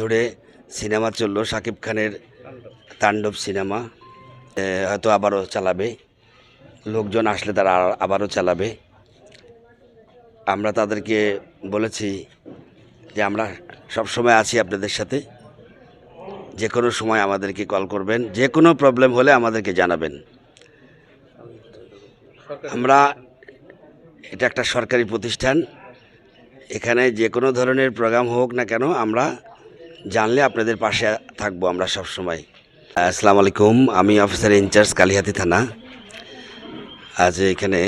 ধরে সিনেমা চলল শাকিব খানের তাণ্ডব সিনেমা। হয়তো আবারও চালাবে। লোকজন আসলে তারা আবারও চালাবে। আমরা তাদেরকে বলেছি যে আমরা সব সময় আছি আপনাদের সাথে। যে কোনো সময় আমাদেরকে কল করবেন। যে কোনো প্রবলেম হলে আমাদেরকে জানাবেন। আমরা এটা একটা সরকারি প্রতিষ্ঠান। এখানে যে কোনো ধরনের প্রোগ্রাম হোক না কেন আমরা জানলে আপনাদের পাশে থাকব আমরা সব সময় আসসালামু আলাইকুম, আমি অফিসার ইনচার্জ কালিহাতি থানা। আজ এখানে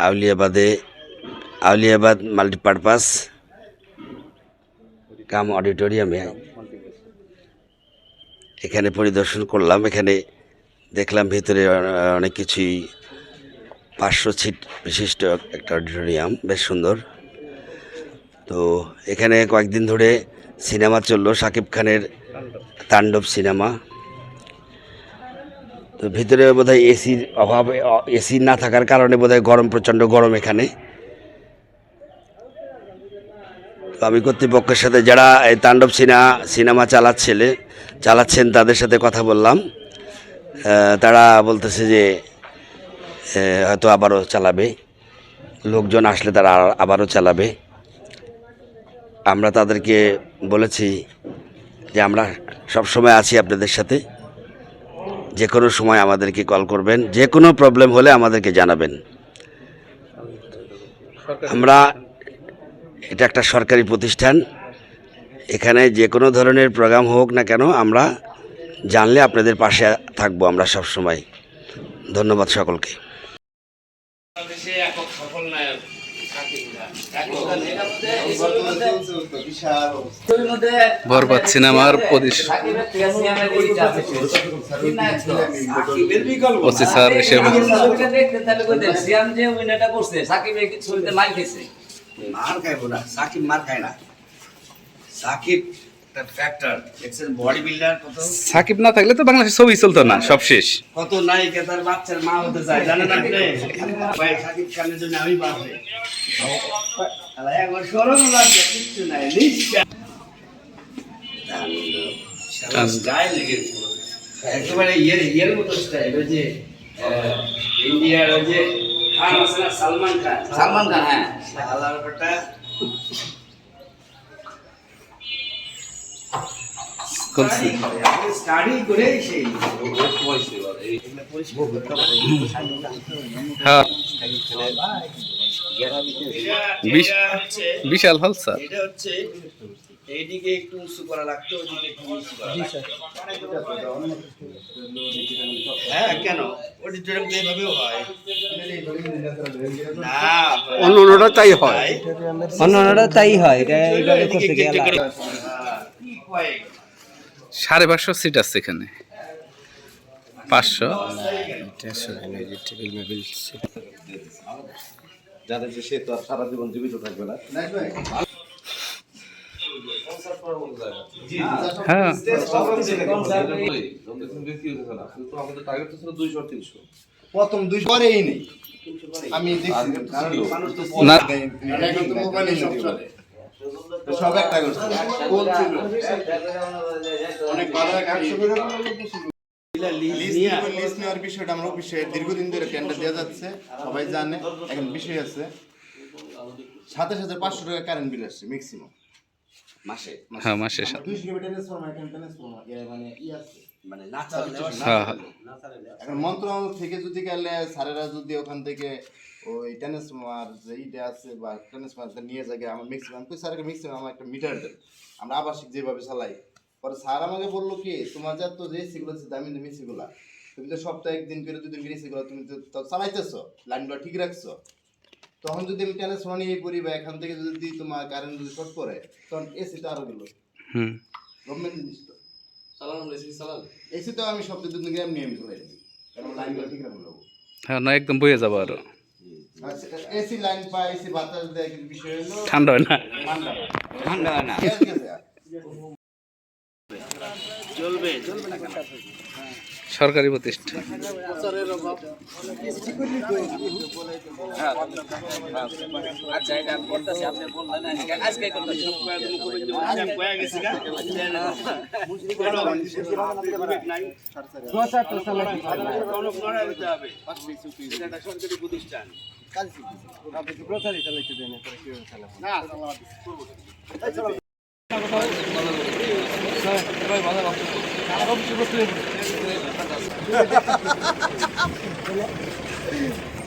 আউলিয়াবাদে, আউলিয়াবাদ মাল্টিপারপাস কাম অডিটোরিয়ামে এখানে পরিদর্শন করলাম। এখানে দেখলাম ভিতরে অনেক কিছুই, পাঁচশো ছিট বিশিষ্ট একটা অডিটোরিয়াম, বেশ সুন্দর। তো এখানে কয়েকদিন ধরে সিনেমা চলল শাকিব খানের তাণ্ডব সিনেমা। তো ভিতরে বোধহয় এসির অভাবে এসি না থাকার কারণে বোধহয় গরম, প্রচণ্ড গরম এখানে। তো আমি কর্তৃপক্ষের সাথে যারা এই তাণ্ডব সিনেমা সিনেমা চালাচ্ছিলে, চালাচ্ছেন তাদের সাথে কথা বললাম। তারা বলতেছে যে হয়তো আবারও চালাবে। লোকজন আসলে তারা আবারও চালাবে। আমরা তাদেরকে বলেছি যে আমরা সব সময় আছি আপনাদের সাথে। যে কোনো সময় আমাদেরকে কল করবেন, যে কোনো প্রবলেম হলে আমাদেরকে জানাবেন। আমরা এটা একটা সরকারি প্রতিষ্ঠান, এখানে যে কোনো ধরনের প্রোগ্রাম হোক না কেন আমরা জানলে আপনাদের পাশে থাকব আমরা সব সময়। ধন্যবাদ সকলকে। সফল নায়ক। বেশি। ঠিক না আমার ছবিতে মাইর খেয়েছে? মার সাকিব মার খায় না সাকিব একটা ফ্যাক্টর দেখছেন বডি বিল্ডার কত? সাকিব না থাকলে তো বাংলাদেশে ছবি চলতো না সব শেষ। কত নায়িকা তার বাচ্চার মা হতে চায় জানেন আপনি? ভাই সাকিব খানের জন্য আমি বাঁচে একবার সরম লাগছে কিচ্ছু নাই নিশ্চয়। গায়ে লেগে একেবারে ইয়ের ইয়ের মতো স্টাইল ওই যে ইন্ডিয়ার ওই যে খান আছে না সালমান খান। সালমান খান, হ্যাঁ। আল্লাহর সেই হ্যাঁ। বিশাল হল স্যার। এটা হচ্ছে এইদিকে একটু উঁচু করা লাগতো ওইদিকে একটু নিচু করা হ্যাঁ কেন? অডিটোরিয়াম তো এইভাবেও হয়। অন্য অন্যটা তাই হয়। অন্যান্যরা তাই হয় এটা এইভাবে করতে গেলে? সাড়ে পাঁচশো সিট আছে এখানে। পাঁচশো। যাদের সে তো আর সারা জীবন জীবিত থাকবে না। হ্যাঁ প্রথম দুই পরেই নেই আমি দেখছি না এখন তো মোবাইলে সব একটা করছে বলছিল অনেক ভালো লিস্ট নেওয়ার বিষয়টা আমরা অফিসে দীর্ঘদিন ধরে টেন্ডার দেওয়া যাচ্ছে সবাই জানে এখন বিষয় আছে। সাতাশ হাজার পাঁচশো টাকা কারেন্ট বিল আসছে ম্যাক্সিমাম মাসে? হ্যাঁ দুইশো ট্রান্সফর্মার এখানে ট্রান্সফর্মার মানে ই আছে মানে না চালালে হ্যাঁ হ্যাঁ। এখন মন্ত্রণালয় থেকে যদি গেলে স্যারেরা যদি ওখান থেকে ওই ট্রান্সফর্মার যে ইটা আছে বা ট্রান্সফর্মার নিয়ে যায় আমার ম্যাক্সিমাম কই স্যারকে ম্যাক্সিমাম আমার একটা মিটার দেন। আমরা আবাসিক যেভাবে চালাই। পরে স্যার আমাকে বলল কি তোমার যা তো যে সেগুলো আছে দামি দামি সেগুলা তুমি তো সপ্তাহে একদিন করে দুদিন করে সেগুলো তুমি তো তো চালাইতেছো লাইনগুলো ঠিক রাখছো। তখন যদি আমি ট্রান্সফর্মার নিয়ে পড়ি বা এখান থেকে যদি তোমার কারেন্ট যদি শর্ট করে তখন এসিটা আরও গেলো। হুম। গভর্নমেন্ট জিনিস তো। চালানো এসি চালানো এসি তো আমি সপ্তাহে দুদিন করে এমনি আমি চালাই দিই। কারণ লাইনগুলো ঠিক রাখব। হ্যাঁ না একদম বয়ে যাব আরও। এসি লাইন পায় এসি বাতাস দেয় কিন্তু বিষয় হলো ঠান্ডা হয় না। ঠান্ডা। ঠান্ডা হয় না। চলবে চলবে না কেন? সরকারি প্রতিষ্ঠান। প্রতিষ্ঠান Thank you.